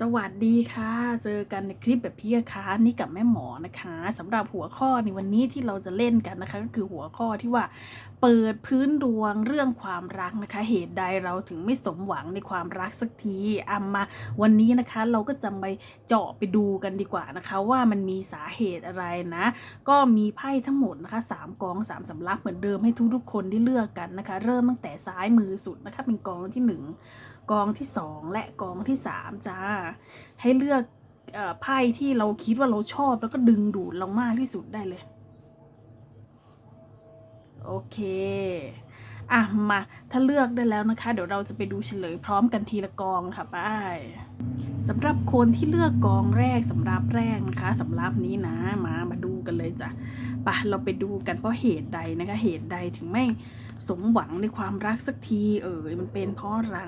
สวัสดีค่ะ เจอกันในคลิปแบบพี่คะนี่กับแม่หมอนะคะสำหรับหัวข้อในวันนี้ที่เราจะเล่นกันนะคะ ก็คือหัวข้อที่ว่า เปิดพื้นดวงเรื่องความรักนะคะ เหตุใดเราถึงไม่สมหวังในความรักสักทีอามาวันนี้นะคะ เราก็จะไปเจาะไปดูกันดีกว่านะคะ ว่ามันมีสาเหตุอะไรนะ ก็มีไพ่ทั้งหมดนะคะสามกองสามสำรับเหมือนเดิมให้ทุกๆคนได้เลือกกันนะคะ เริ่มตั้งแต่ซ้ายมือสุดนะคะ เป็นกองที่หนึ่ง กองที่สองและกองที่สามจ้า ให้เลือกไพ่ที่เราคิดว่าเราชอบแล้วก็ดึงดูดเรามากที่สุดได้เลย โอเคอะมาถ้าเลือกได้แล้วนะคะ เดี๋ยวเราจะไปดูเฉลยพร้อมกันทีละกองค่ะไป้ายสำหรับคนที่เลือกกองแรกสำหรับแรกนะคะสำหรับนี้นะมามาดูกันเลยจ้ะปะเราไปดูกันเพราะเหตุใดนะคะ เหตุใดถึงไม่ สมหวังในความรักสักทีเออมันเป็นเพราะอะไร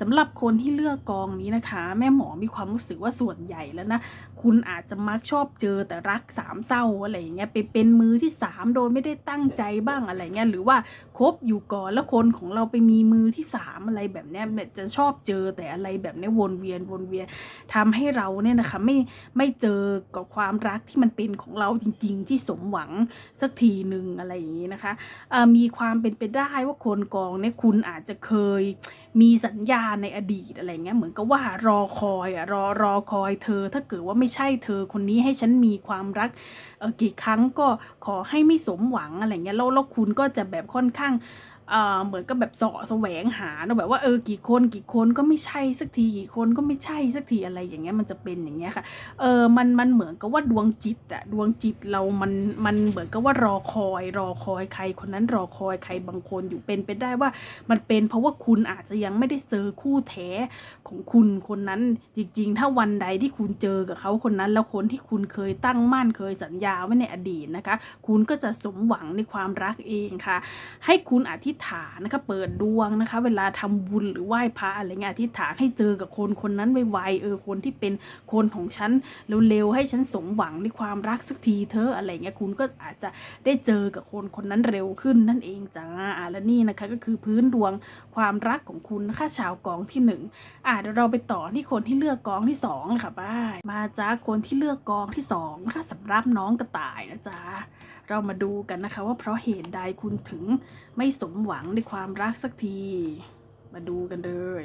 สำหรับคนที่เลือกกองนี้นะคะ แม่หมอมีความรู้สึกว่าส่วนใหญ่แล้วนะคุณอาจจะมักชอบเจอแต่รักสามเศร้าอะไรอย่างเงี้ยไปเป็นมือที่สามโดยไม่ได้ตั้งใจบ้างอะไรเงี้ยหรือว่าคบอยู่ก่อนแล้วคนของเราไปมีมือที่สามอะไรแบบเนี้ยจะชอบเจอแต่อะไรแบบเนี้ยวนเวียนวนเวียนทำให้เราเนี่ยนะคะไม่ไม่เจอกับความรักที่มันเป็นของเราจริง ๆ ที่สมหวังสักทีหนึ่งอะไรอย่างงี้นะคะมีความเป็นไปได้ว่าคนกองเนี่ยคุณอาจจะเคยมีสัญญาในอดีตอะไรเงี้ยเหมือนกับว่ารอคอยอะรอรอคอยเธอ ถ้าเกิดว่าไม่ใช่เธอคนนี้ให้ฉันมีความรักเออกี่ครั้งก็ขอให้ไม่สมหวังอะไรเงี้ยแล้วแล้วคุณก็จะแบบค่อนข้าง เหมือนกับแบบเสาะแสวงหาเนอะแบบว่าเออกี่คนกี่คนก็ไม่ใช่สักทีกี่คนก็ไม่ใช่สักทีอะไรอย่างเงี้ยมันจะเป็นอย่างเงี้ยค่ะเออมันมันเหมือนกับว่าดวงจิตอะดวงจิตเรามันมันเหมือนกับว่ารอคอย รอคอยใครคนนั้นรอคอยใครบางคนอยู่เป็นไปได้ว่ามันเป็นเพราะว่าคุณอาจจะยังไม่ได้เจอคู่แท้ของคุณคนนั้นจริง ๆ ถ้าวันใดที่คุณเจอกับเขาคนนั้น แล้วคนที่คุณเคยตั้งมั่นเคยสัญญาไว้ในอดีตนะคะ คุณก็จะสมหวังในความรักเองค่ะ ให้คุณอธิษฐานนะคะเปิดดวงนะคะ เวลาทำบุญหรือไหว้พระอะไรเงี้ยอธิษฐานให้เจอกับคนคนนั้นไวๆเออคนที่เป็นคนของฉันเร็วๆให้ฉันสมหวังในความรักสักทีเธออะไรเงี้ยคุณก็อาจจะได้เจอกับคนคนนั้นเร็วขึ้นนั่นเองจ้าอะและนี่นะคะก็คือพื้นดวงความรักของคุณนะคะชาวกองที่หนึ่งอะเดี๋ยวเราไปต่อที่คนที่เลือกกองที่สองเลยค่ะบ้ายมาจ้าคนที่เลือกกองที่สองนะคะสำหรับน้องกระต่ายนะจ๊ะ เรามาดูกันนะคะว่าเพราะเหตุใดคุณถึงไม่สมหวังในความรักสักที มาดูกันเลย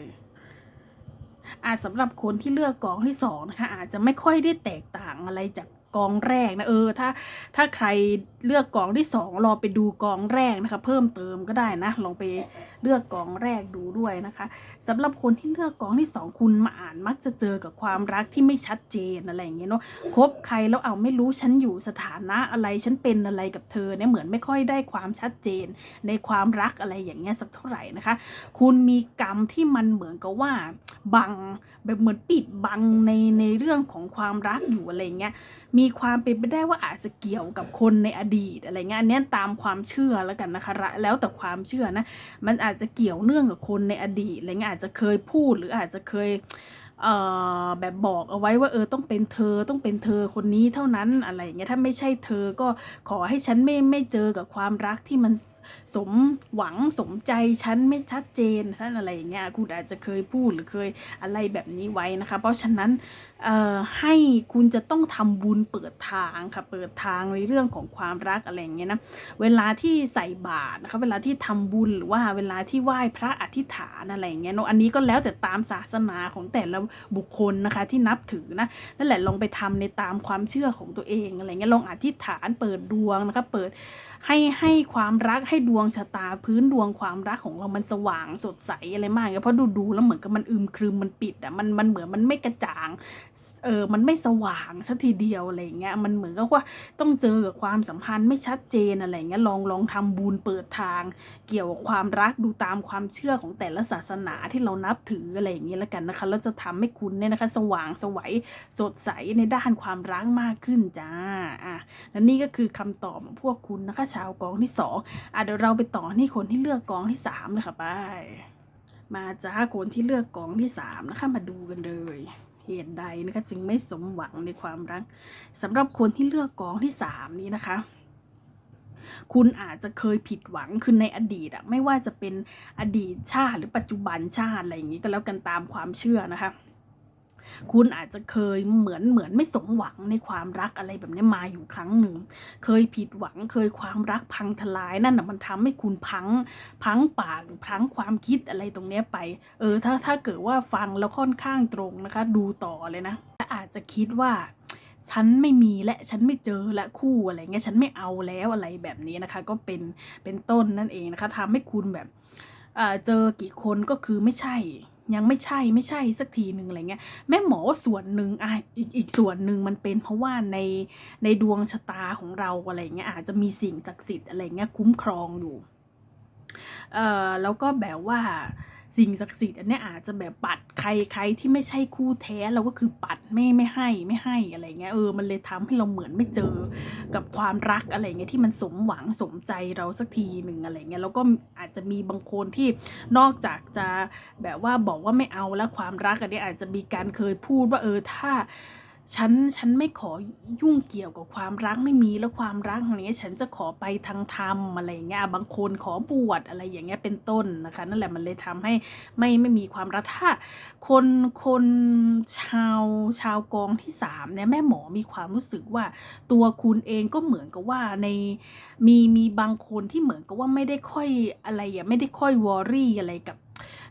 อาจสำหรับคนที่เลือกกองที่สองนะคะอาจจะไม่ค่อยได้แตกต่างอะไรจาก กองแรกนะเออถ้าถ้าใครเลือกกองที่สองรอไปดูกองแรกนะคะ เพิ่มเติมก็ได้นะลองไปเลือกกองแรกดูด้วยนะคะสำหรับคนที่เลือกกองที่สองคุณมาอ่านมักจะเจอกับความรักที่ไม่ชัดเจนอะไรอย่างเงี้ยเนาะคบใครแล้วเอาไม่รู้ฉันอยู่สถานะอะไรฉันเป็นอะไรกับเธอเนี่ยเหมือนไม่ค่อยได้ความชัดเจน ในความรักอะไรอย่างเงี้ยสักเท่าไหร่นะคะ คุณมีกรรมที่มันเหมือนกับว่าบังแบบเหมือนปิดบังในในเรื่องของความรักอยู่อะไรเงี้ยมีีความเป็นไปได้ว่าอาจจะเกี่ยวกับคนในอดีตอะไรเงี้ยอันนี้ตามความเชื่อแล้วกันนะคะละแล้วแต่ความเชื่อนะมันอาจจะเกี่ยวเนื่องกับคนในอดีตอะไรเงี้ยอาจจะเคยพูดหรืออาจจะเคยเแบบบอกเอาไว้ว่าเออต้องเป็นเธอต้องเป็นเธอคนนี้เท่านั้นอะไรอย่างเงี้ยถ้าไม่ใช่เธอก็ขอให้ฉันไม่ไม่เจอกับความรักที่มัน สมหวังสมใจฉันไม่ชัดเจนท่านอะไรอย่างเงี้ยคุณอาจจะเคยพูดหรือเคยอะไรแบบนี้ไว้นะคะ เพราะฉะนั้นให้คุณจะต้องทำบุญเปิดทางค่ะเปิดทางในเรื่องของความรักอะไรอย่างเงี้ยนะเวลาที่ใส่บาตรนะคะเวลาที่ทำบุญหรือว่าเวลาที่ไหว้พระอธิษฐานอะไรอย่างเงี้ยเนาะอันนี้ก็แล้วแต่ตามศาสนาของแต่ละบุคคลนะคะที่นับถือนะนั่นแหละลองไปทำในตามความเชื่อของตัวเองอะไรเงี้ยลองอธิษฐานเปิดดวงนะคะเปิดให้ให้ความรักให้ดวงชะตาพื้นดวงความรักของเรามันสว่างสดใสอะไรมากเลยเพราะดูดูๆแล้วเหมือนกับมันอึมครึมมันปิดอะมันมันเหมือนมันไม่กระจ่าง เออมันไม่สว่างสักทีเดียวอะไรอย่างเงี้ยมันเหมือนกับว่าต้องเจอกับความสัมพันธ์ไม่ชัดเจนอะไรอย่างเงี้ยลองลองทำบุญเปิดทาง เกี่ยวกับความรักดูตามความเชื่อของแต่ละศาสนาที่เรานับถืออะไรอย่างเงี้ยแล้วกันนะคะแล้วจะทำให้คุณเนี่ยนะคะ สว่างสวัยสดใสในด้านความรักมากขึ้นจ้าอะและนี่ก็คือคำตอบของพวกคุณนะคะ ชาวกองที่สองอะเดี๋ยวเราไปต่อที่คนที่เลือกกองที่สามเลยค่ะไปมาจ้าคนที่เลือกกองที่สามนะคะมาดูกันเลย เหตุใดนะคะจึงไม่สมหวังในความรักสำหรับคนที่เลือกกองที่สามนี้นะคะคุณอาจจะเคยผิดหวังคือในอดีตอะไม่ว่าจะเป็นอดีตชาติหรือปัจจุบันชาติอะไรอย่างนี้ก็แล้วกันตามความเชื่อนะคะ คุณอาจจะเคยเหมือนเหมือนไม่สมหวังในความรักอะไรแบบนี้มาอยู่ครั้งหนึ่ง เคยผิดหวังเคยความรักพังทลายนั่นน่ะมันทำให้คุณพังพังปากพังความคิดอะไรตรงเนี้ยไป เออถ้าถ้าเกิดว่าฟังแล้วค่อนข้างตรงนะคะ ดูต่อเลยนะอาจจะคิดว่าฉันไม่มีและฉันไม่เจอและคู่อะไรเงี้ยฉันไม่เอาแล้วอะไรแบบนี้นะคะ ก็เป็นเป็นต้นนั่นเองนะคะทำให้คุณแบบเจอกี่คนก็คือไม่ใช่ ยังไม่ใช่ไม่ใช่สักทีหนึ่งอะไรเงี้ยแม่หมอส่วนหนึ่งอะอีกอีกส่วนหนึ่งมันเป็นเพราะว่าในในดวงชะตาของเราอะไรเงี้ยอาจจะมีสิ่งศักดิ์สิทธิ์อะไรเงี้ยคุ้มครองอยู่เอ่อแล้วก็แบบว่า สิ่งศักดิ์สิทธิ์อันนี้อาจจะแบบปัดใครใครที่ไม่ใช่คู่แท้เราก็คือปัดไม่ไม่ให้ไม่ให้อะไรเงี้ยเออมันเลยทำให้เราเหมือนไม่เจอกับความรักอะไรเงี้ยที่มันสมหวังสมใจเราสักทีหนึ่งอะไรเงี้ยแล้วก็อาจจะมีบางคนที่นอกจากจะแบบว่าบอกว่าไม่เอาแล้วความรักอันนี้อาจจะมีการเคยพูดว่าเออถ้า ฉันฉันไม่ขอยุ่งเกี่ยวกับความรักไม่มีแล้วความรักอย่างเงี้ย ฉันจะขอไปทางธรรมอะไรอย่างเงี้ยบางคนขอบวชอะไรอย่างเงี้ยเป็นต้นนะคะ นั่นแหละมันเลยทำให้ไม่ไม่มีความรักถ้าคนคนชาวชาวกองที่สามเนี่ยแม่หมอมีความรู้สึกว่าตัวคุณเองก็เหมือนกับว่าในมีมีบางคนที่เหมือนกับว่าไม่ได้ค่อยอะไรอะไม่ได้ค่อยวอรี่อะไรกับ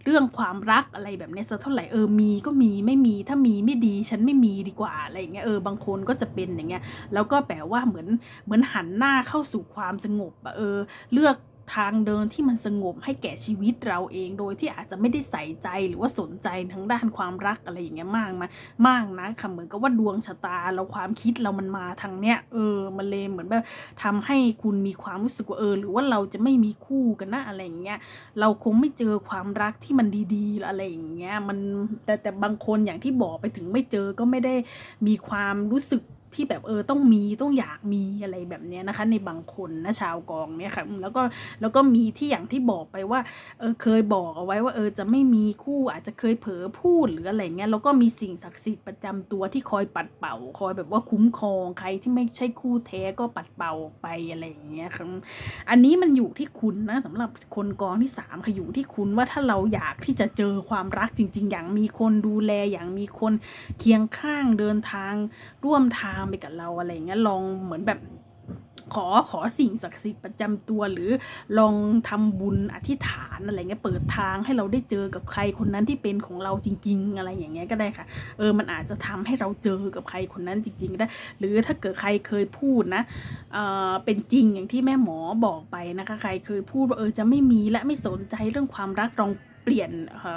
เรื่องความรักอะไรแบบนี้สักเท่าไหร่เออมีก็มีไม่มีถ้ามีไม่ดีฉันไม่มีดีกว่าอะไรอย่างเงี้ยเออบางคนก็จะเป็นอย่างเงี้ยแล้วก็แปลว่าเหมือนเหมือนหันหน้าเข้าสู่ความสงบอะเออเลือก ทางเดินที่มันสงบให้แก่ชีวิตเราเองโดยที่อาจจะไม่ได้ใส่ใจหรือว่าสนใจทางด้านความรักอะไรอย่างเงี้ยมากมามากนะค่ะเหมือนกับว่าดวงชะตาเราความคิดเรามันมาทางเนี้ยเออมันเลยเหมือนแบบทำให้คุณมีความรู้สึกว่าเออ หรือว่าเราจะไม่มีคู่กันนะอะไรอย่างเงี้ยเราคงไม่เจอความรักที่มันดีๆอะไรอย่างเงี้ยมันแต่แต่บางคนอย่างที่บอกไปถึงไม่เจอก็ไม่ได้มีความรู้สึก ที่แบบเออต้องมีต้องอยากมีอะไรแบบเนี้ยนะคะ ในบางคนนะชาวกองเนี่ยค่ะแล้วก็แล้วก็มีที่อย่างที่บอกไปว่าเออเคยบอกเอาไว้ว่าเออจะไม่มีคู่อาจจะเคยเผลอพูดหรืออะไรเงี้ยแล้วก็มีสิ่งศักดิ์สิทธิ์ประจำตัวที่คอยปัดเป่า คอยแบบว่าคุ้มครองใครที่ไม่ใช่คู่แท้ก็ปัดเป่าออกไปอะไรอย่างเงี้ยค่ะอันนี้มันอยู่ที่คุณนะสำหรับคนกองที่สามค่ะอยู่ที่คุณว่าถ้าเราอยากที่จะเจอความรักจริง ๆ อย่างมีคนดูแลอย่างมีคนเคียงข้างเดินทางร่วมทางไปกับเราอะไรอย่างเงี้ยลองเหมือนแบบขอขอสิ่งศักดิ์สิทธิ์ประจำตัวหรือลองทำบุญอธิษฐานอะไรเงี้ยเปิดทางให้เราได้เจอกับใครคนนั้นที่เป็นของเราจริง ๆ อะไรอย่างเงี้ยก็ได้ค่ะ เออมันอาจจะทำให้เราเจอกับใครคนนั้นจริงๆก็ได้ หรือถ้าเกิดใครเคยพูดนะเออเป็นจริงอย่างที่แม่หมอบอกไปนะคะ ใครเคยพูดว่าเออจะไม่มีและไม่สนใจเรื่องความรักลอง เปลี่ยน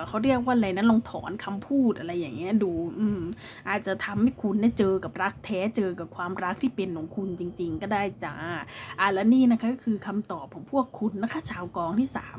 เขาเรียกว่าอะไรนะลองถอนคำพูดอะไรอย่างเงี้ยดู อืม อาจจะทำให้คุณได้เจอกับรักแท้เจอกับความรักที่เป็นของคุณจริง ๆ ก็ได้จ้าอะและนี่นะคะก็คือคำตอบของพวกคุณนะคะ ชาวกองที่สาม